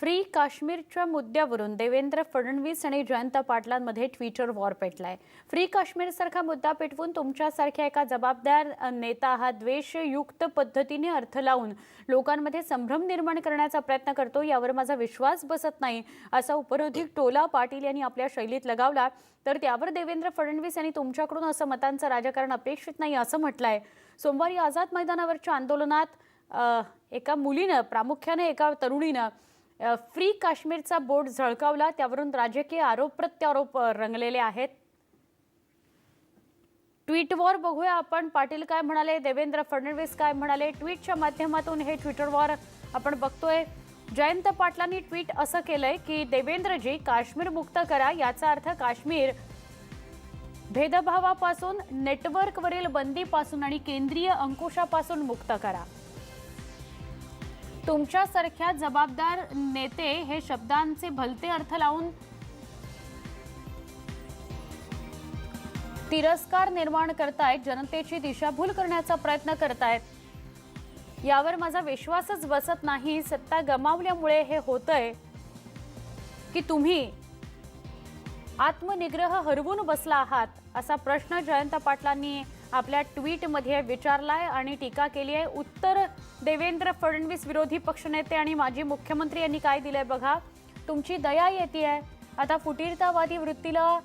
Free काश्मीरच्या मुद्द्यावरून देवेंद्र फडणवीस आणि जयंत पाटलांमध्ये ट्विटर वॉर पेटलाय. फ्री काश्मीरसारखा मुद्दा पेटवून तुमच्यासारख्या एका जबाबदार नेता हा द्वेषयुक्त पद्धतीने अर्थ लावून लोकांमध्ये संभ्रम निर्माण करण्याचा प्रयत्न करतो यावर माझा विश्वास बसत नाही असा उपरोधिक टोला पाटील यांनी आपल्या शैलीत लगावला. तर त्यावर देवेंद्र फडणवीस यांनी तुमच्याकडून असं मतांचं राजकारण अपेक्षित नाही असं म्हटलंय. सोमवारी आझाद मैदानावरच्या आंदोलनात एका मुलीनं प्रामुख्याने एका तरुणीनं फ्री काश्मीरचा बोर्ड झळकावला त्यावरून राजकीय आरोप प्रत्यारोप रंगलेले आहेत. ट्विटवर बघूया आपण पाटील काय म्हणाले देवेंद्र फडणवीस काय म्हणाले ट्विटच्या माध्यमातून हे ट्विटरवर आपण बघतोय. जयंत पाटलांनी ट्विट असं केलंय की देवेंद्रजी काश्मीर मुक्त करा याचा अर्थ काश्मीर भेदभावापासून नेटवर्कवरील बंदीपासून आणि केंद्रीय अंकुशापासून मुक्त करा. तुमच्यासारख्या जबाबदार नेते हे शब्दांचे भलते अर्थ लावून तिरस्कार निर्माण करतायत जनतेची दिशाभूल करण्याचा प्रयत्न करतायत. यावर माझा विश्वासच बसत नाही सत्ता गमावल्यामुळे हे होतंय की तुम्ही आत्मनिग्रह हरवून बसला आहात असा प्रश्न जयंत पाटलांनी आपल्या ट्विटमध्ये विचारलाय आणि टीका केली आहे. उत्तर देवेंद्र फडणवीस विरोधी पक्षनेते आणि माजी मुख्यमंत्री यांनी काय दिलंय बघा. तुमची दया येते आहे आता फुटीरतावादी वृत्तीला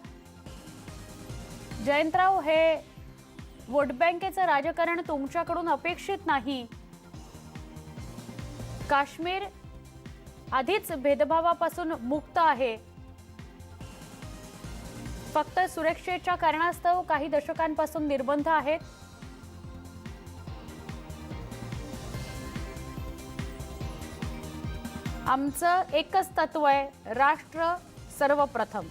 जयंतराव हे वोट बँकेचं राजकारण तुमच्याकडून अपेक्षित नाही. काश्मीर आधीच भेदभावापासून मुक्त आहे. फक्त सुरक्षेच्या कारणास्तव काही दशकांपासून निर्बंध आहेत. आमचं एकच तत्व आहे राष्ट्र सर्वप्रथम.